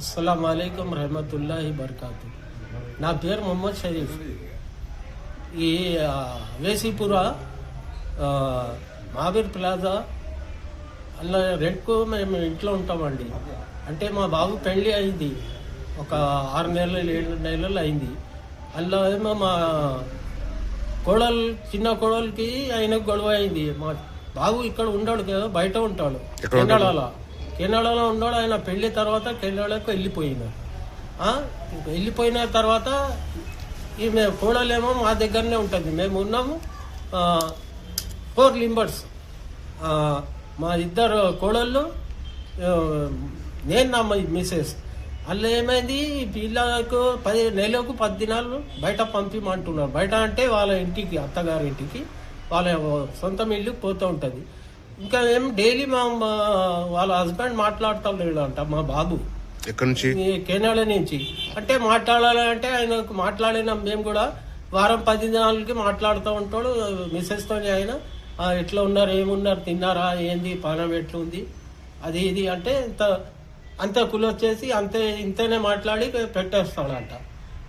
అస్సలం అయికం రహమతుల్లాహి బర్కాతు నా పేరు మొహమ్మద్ షరీఫ్. ఈ వేసిపుర మహావీర్ ప్లాజా అలా రెంట్కు మేము ఇంట్లో ఉంటామండి. అంటే మా బాబు పెళ్ళి అయింది. ఒక ఆరు నెలలు ఏడు నెలలు అయింది. అందులో ఏమో మా కోడలు చిన్న కోడలికి ఆయనకు గొడవ అయింది. మా బాబు ఇక్కడ ఉండడు కదా బయట ఉంటాడు. ఉంటాడు? కెనడాలో ఉన్నాడు ఆయన పెళ్ళి తర్వాత కెనడాకు వెళ్ళిపోయినాడు వెళ్ళిపోయిన తర్వాత ఈమె కోడలేమో మా దగ్గరనే ఉంటుంది. మేము ఉన్నాము ఫోర్ లింబర్స్. మా ఇద్దరు కోడళ్ళు నేను నా మిస్సెస్. అందులో ఏమైంది? పిల్లలకు పది నెలకు పది దినాలు బయట పంపిమంటున్నారు. బయట అంటే వాళ్ళ ఇంటికి అత్తగారి ఇంటికి వాళ్ళ సొంతం ఇల్లు పోతూ ఉంటుంది. ఇంకా ఏం డైలీ మా వాళ్ళ హస్బెండ్ మాట్లాడుతూ లేడు అంట మా బాబు. ఎక్కడి నుంచి? కెనడా నుంచి. అంటే మాట్లాడాలంటే ఆయనకు మాట్లాడిన మేము కూడా. వారం పది దినాలకి మాట్లాడుతూ ఉంటాడు మిస్సెస్ తోని ఆయన. "ఆ, ఎట్లా ఉన్నారు ఏమున్నారు తిన్నారా ఏంది పానం ఎట్లుంది? అది ఇది అంటే ఇంత అంత కులొచ్చేసి అంతే ఇంతనే మాట్లాడి పెట్టేస్తాడంట.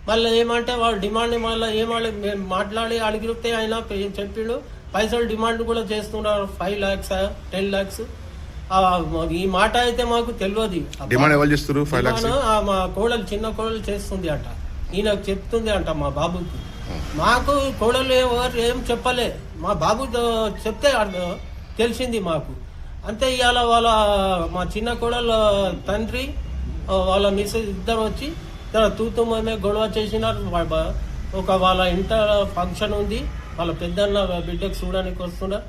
మళ్ళీ ఏమంటే వాళ్ళు డిమాండ్ మళ్ళీ మేము మాట్లాడి అడిగితే ఆయన చెప్పిండు? పైసలు డిమాండ్ కూడా చేస్తున్నారు. ఫైవ్ ల్యాక్స్ టెన్ ల్యాక్స్ ఈ మాట అయితే మాకు తెలియదు. డిమాండ్ ఎవరు చేస్తారు ఫైవ్ లాక్స్ డిమాండ్ ఆ మా కోడలు చిన్న కోడలు చేస్తుంది అంట. ఈయనకు చెప్తుంది అంట మా బాబుకి. మాకు కోడలు ఎవరు ఏం చెప్పలే. మా బాబు చెప్తే తెలిసింది మాకు. అంతే ఇవాళ వాళ్ళ మా చిన్న కోడలు తండ్రి వాళ్ళ మిస్సెస్ ఇద్దరు వచ్చి తూతు మేమే గొడవ చేసినారు. ఒక వాళ్ళ ఇంట ఫంక్షన్ ఉంది. వాళ్ళ పెద్దన్న బిడ్డకు చూడడానికి వస్తున్నా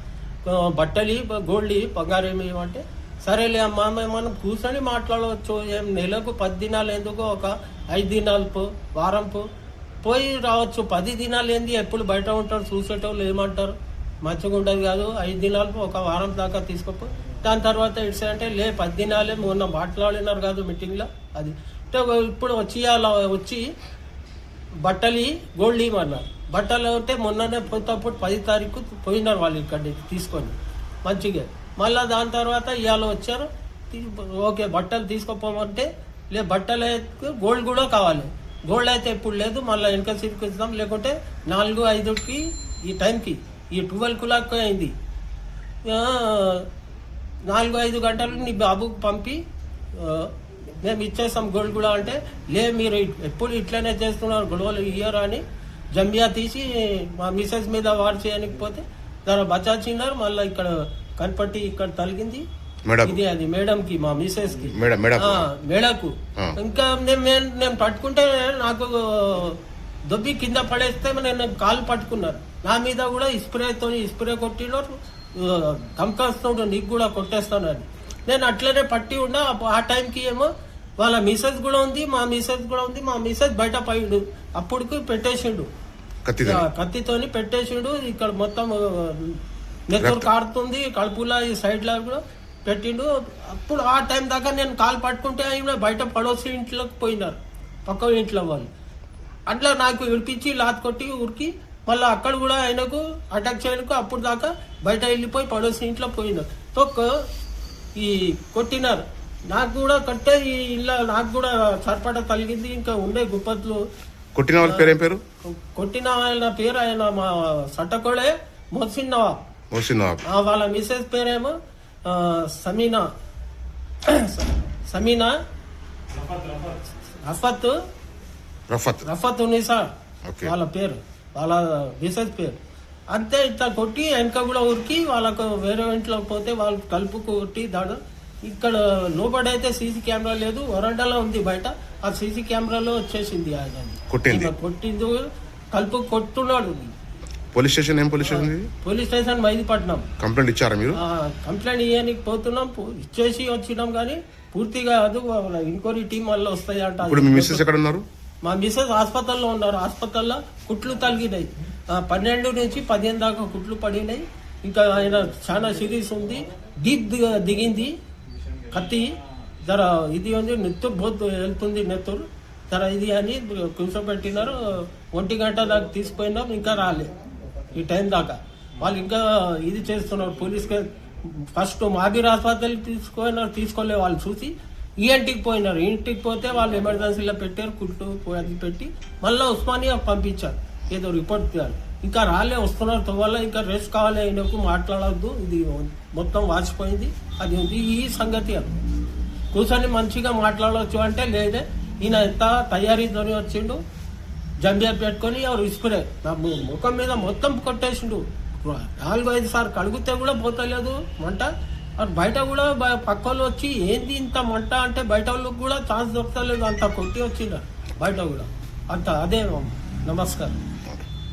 ఆ, బట్టలి గోల్డ్ బంగారం ఏమంటే సరేలే అమ్మా మేము మనం కూర్చొని మాట్లాడవచ్చు. ఏం నెలకు పది దినాలు ఎందుకు ఒక ఐదు దినాలు పో వారం పోయి రావచ్చు. పది దినాలు ఏంది? ఎప్పుడు బయట ఉంటారు చూసేటోళ్ళు ఏమంటారు? మంచిగా ఉండదు కాదు. ఐదు దినాలు ఒక వారం దాకా తీసుకోపో. దాని తర్వాత ఇట్స్ అంటే లే పది దినాలే మొన్న మాట్లాడినారు కాదు మీటింగ్లో. అది. అంటే ఇప్పుడు వచ్చి అలా వచ్చి బట్టలు గోల్డ్ ఇవ్వన్నారు బట్టలు ఉంటే మొన్ననే పోతప్పుడు పది తారీఖు పోయినారు వాళ్ళు ఇక్కడ తీసుకొని. మంచిగా. మళ్ళా దాని తర్వాత ఇవాళ వచ్చారు. ఓకే బట్టలు తీసుకోపోమంటే లే బట్టలు అయితే గోల్డ్ కూడా కావాలి. గోల్డ్ అయితే ఎప్పుడు లేదు మళ్ళీ వెనక సీట్కి ఇస్తాం. లేకుంటే నాలుగు ఐదుకి ఈ టైంకి ఈ ట్వెల్వ్ కులాక్ అయింది. నాలుగు ఐదు గంటలు నీ బాబుకు పంపి మేము ఇచ్చేస్తాం గోల్డ్ కూడా అంటే లే మీరు ఎప్పుడు ఇట్లనే చేస్తున్నారు గొడవలు ఇయ్యరు అని జంబియా తీసి మా మిసెస్ మీద వార్ చేయకపోతే దాని బచాచిన్నారు మళ్ళీ ఇక్కడ కనపట్టి ఇక్కడ తలిగింది. ఇది అది మేడం కి మా మిసెస్కి మేడకు. ఇంకా నేను పట్టుకుంటే నాకు దొబ్బి కింద పడేస్తే నేను కాలు పట్టుకున్నారు నా మీద కూడా స్ప్రేతో స్ప్రే కొట్టినారు దమ్కాస్తున్నాడు నీకు కూడా కొట్టేస్తాను అని. నేను అట్లనే పట్టి ఉన్నా ఆ టైంకి ఏమో వాళ్ళ మిసెస్ కూడా ఉంది మా మిసెస్ కూడా ఉంది మా మిసెస్ బయట పైడు అప్పుడుకి పెట్టేసిండు. కత్తి ఆ, కత్తితోని పెట్టేసిండు. ఇక్కడ మొత్తం నెత్తురు కారుతుంది కడుపులా ఈ సైడ్ లా కూడా పెట్టిండు. అప్పుడు ఆ టైం దాకా నేను కాలు పట్టుకుంటే ఆయన బయట పడోసి ఇంట్లోకి పోయినారు. పక్క ఇంట్లో వాళ్ళు. అట్లా నాకు ఇడిపించి లాత్ కొట్టి ఉరికి మళ్ళీ అక్కడ కూడా ఆయనకు అటాక్ చేయడానికి అప్పుడు దాకా బయట వెళ్ళిపోయి పడోసి ఇంట్లో పోయినారు. తొక్క ఈ కొట్టినారు. నాకు కూడా కట్టే ఈ ఇల్లు నాకు కూడా సరిపడ కలిగింది ఇంకా ఉండే గుప్పట్లు కొట్టిన వాళ్ళ పేరు ఏం పేరు? కొట్టిన ఆయన పేరు ఆయన మా సట్టకోడే మొహసిన్ నవాబ్ మోసిన్ నవాబ్ వాళ్ళ మిసెస్ పేరేమో సమీనా. సమీనా. రఫత్. రఫత్. రఫత్ ఉన్నీసా ఓకే. వాళ్ళ పేరు. వాళ్ళ మిసెస్ పేరు. అంతే ఇట్లా కొట్టి వెనక కూడా ఉరికి వాళ్ళకు వేరే ఇంట్లో పోతే వాళ్ళు కలుపు కొట్టి దాడు ఇక్కడ లోపడైతే సీసీ కెమెరా లేదు వరండాలో ఉంది బయట. ఆ సీసీ కెమెరాలో వచ్చేసింది కొట్టింది? కొట్టింది కలుపు కొట్టున్నాడు. పోలీస్ స్టేషన్ ఏం police station police station Mehdipatnam. Complaint ఇచ్చారా మీరు? కంప్లైంట్ ఇవ్వడానికి పోతున్నాం ఇచ్చేసి వచ్చినాం కానీ పూర్తిగా అది ఇంక్వైరీ టీం వల్ల వస్తాయి అంట ఇప్పుడు మీ మిస్సెస్ ఎక్కడ ఉన్నారు? మా మిస్సెస్ హాస్పిటల్లో ఉన్నారు. హాస్పిటల్లో కుట్లు తగిలినాయి ఆ, పన్నెండు నుంచి పదిహేను దాకా కుట్లు పడినాయి. ఇంకా ఆయన చాలా సిరీస్ ఉంది. డీప్ దిగ- దిగింది. కత్తి జర ఇది ఉంది నెత్తూరు బోత్ వెళ్తుంది నెత్తురు. జర ఇది అని కూర్చోబెట్టినారు. ఒంటి గంట దాకా తీసుకుపోయినాం ఇంకా రాలే ఈ టైం దాకా. వాళ్ళు ఇంకా ఇది చేస్తున్నారు పోలీస్కి ఫస్ట్ మాగిర్ హాస్పిటల్ తీసుకుపోయినారు తీసుకోలే వాళ్ళు చూసి. ఈ ఇంటికి పోయినారు. ఇంటికి పోతే వాళ్ళు ఎమర్జెన్సీలో పెట్టారు కుట్టు అది పెట్టి మళ్ళీ ఉస్మానియా పంపించారు. ఏదో రిపోర్ట్ చేయాలి ఇంకా రాలే వస్తున్నారు తోవాల ఇంకా రెస్ట్ కావాలి ఆయనకు మాట్లాడొద్దు. ఇది మొత్తం వాచిపోయింది. అది ఉంది ఈ సంగతి అది కూర్చొని మంచిగా మాట్లాడవచ్చు అంటే లేదే. ఈయన ఎంత తయారీతోని వచ్చిండు. జంబియా పెట్టుకొని ఎవరు ఇస్ప్రే నా ముఖం మీద మొత్తం కొట్టేసిండు. నాలుగు ఐదు సార్లు కడుగుతే కూడా పోతలేదు మంట. బయట కూడా పక్క వాళ్ళు వచ్చి ఏంది ఇంత మంట? అంటే బయట వాళ్ళకి కూడా ఛాన్స్ దొరకలేదు. అంత కొట్టి వచ్చిండ బయట కూడా. అంత అదే नमस्कार